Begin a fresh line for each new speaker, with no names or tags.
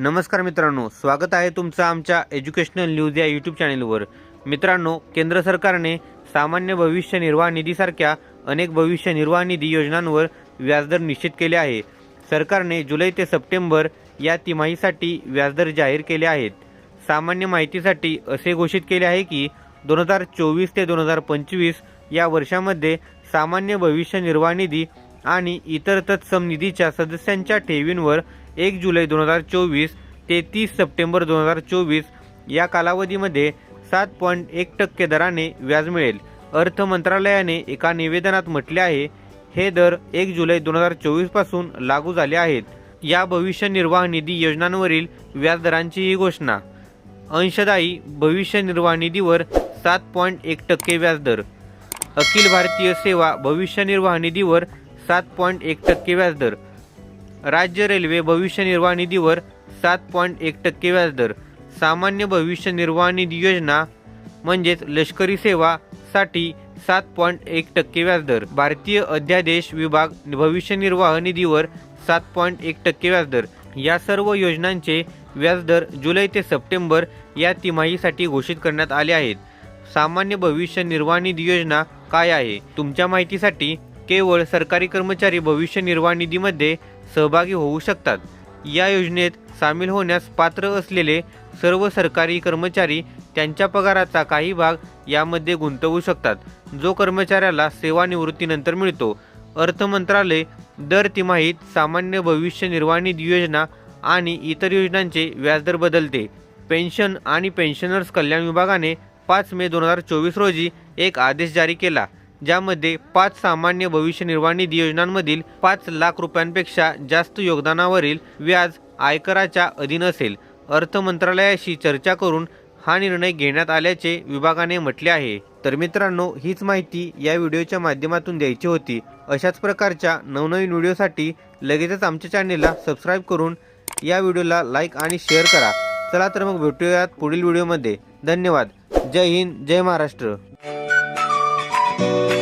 नमस्कार मित्रांनो स्वागत आहे तुमचं आमच्या एज्युकेशनल न्यूज या यूट्यूब चॅनेलवर. मित्रांनो केंद्र सरकारने सामान्य भविष्य निर्वाह निधीसारख्या अनेक भविष्य निर्वाह निधी योजनांवर व्याजदर निश्चित केले आहे. सरकारने जुलै ते सप्टेंबर या तिमाहीसाठी व्याजदर जाहीर केले आहेत. सामान्य माहितीसाठी असे घोषित केले आहे की दोन हजार चोवीस ते दोन हजार पंचवीस या वर्षामध्ये सामान्य भविष्य निर्वाह निधी आणि इतर तत्सम निधीच्या सदस्यांच्या ठेवींवर एक जुलै दोन हजार चोवीस ते तीस सप्टेंबर दोन हजार चोवीस या कालावधीमध्ये सात पॉईंट एक टक्के दराने व्याज मिळेल. अर्थ मंत्रालयाने एका निवेदनात म्हटले आहे हे दर एक जुलै दोन हजार चोवीसपासून लागू झाले आहेत. या भविष्य निर्वाह निधी योजनांवरील व्याजदरांची ही घोषणा. अंशदायी भविष्य निर्वाह निधीवर सात पॉईंट एक टक्के व्याजदर अखिल भारतीय सेवा भविष्य निर्वाह निधीवर सात पॉईंट एक टक्के व्याजदर राज्य रेल्वे भविष्य निर्वाह निधीवर सात पॉईंट एक टक्के व्याजदर. सामान्य भविष्य निर्वाह निधी योजना म्हणजेच लष्करी सेवासाठी सात पॉईंट एक टक्के व्याजदर. भारतीय अध्यादेश विभाग भविष्य निर्वाह निधीवर सात पॉईंट एक टक्के व्याजदर. या सर्व योजनांचे व्याजदर जुलै ते सप्टेंबर या तिमाहीसाठी घोषित करण्यात आले आहेत. सामान्य भविष्य निर्वाह निधी योजना काय आहे? तुमच्या माहितीसाठी केवळ सरकारी कर्मचारी भविष्य निर्वाह निधीमध्ये सहभागी होऊ शकतात. या योजनेत सामील होण्यास पात्र असलेले सर्व सरकारी कर्मचारी त्यांच्या पगाराचा काही भाग यामध्ये गुंतवू शकतात. जो कर्मचाऱ्याला सेवानिवृत्तीनंतर मिळतो. अर्थ मंत्रालय दर तिमाहीत सामान्य भविष्य निर्वाह निधी योजना आणि इतर योजनांचे व्याजदर बदलते. पेन्शन आणि पेन्शनर्स कल्याण विभागाने पाच मे दोन हजार चोवीस रोजी एक आदेश जारी केला. ज्यामध्ये पाच सामान्य भविष्य निर्वाह निधी योजनांमधील पाच लाख रुपयांपेक्षा जास्त योगदानावरील व्याज आयकराच्या अधीन असेल. अर्थ मंत्रालयाशी चर्चा करून हा निर्णय घेण्यात आल्याचे विभागाने म्हटले आहे. तर मित्रांनो हीच माहिती या व्हिडिओच्या माध्यमातून द्यायची होती. अशाच प्रकारच्या नवनवीन व्हिडिओसाठी लगेचच आमच्या चॅनेलला सबस्क्राईब करून या व्हिडिओला लाईक आणि शेअर करा. चला तर मग भेटूयात पुढील व्हिडिओमध्ये. धन्यवाद. जय हिंद जय महाराष्ट्र. thank you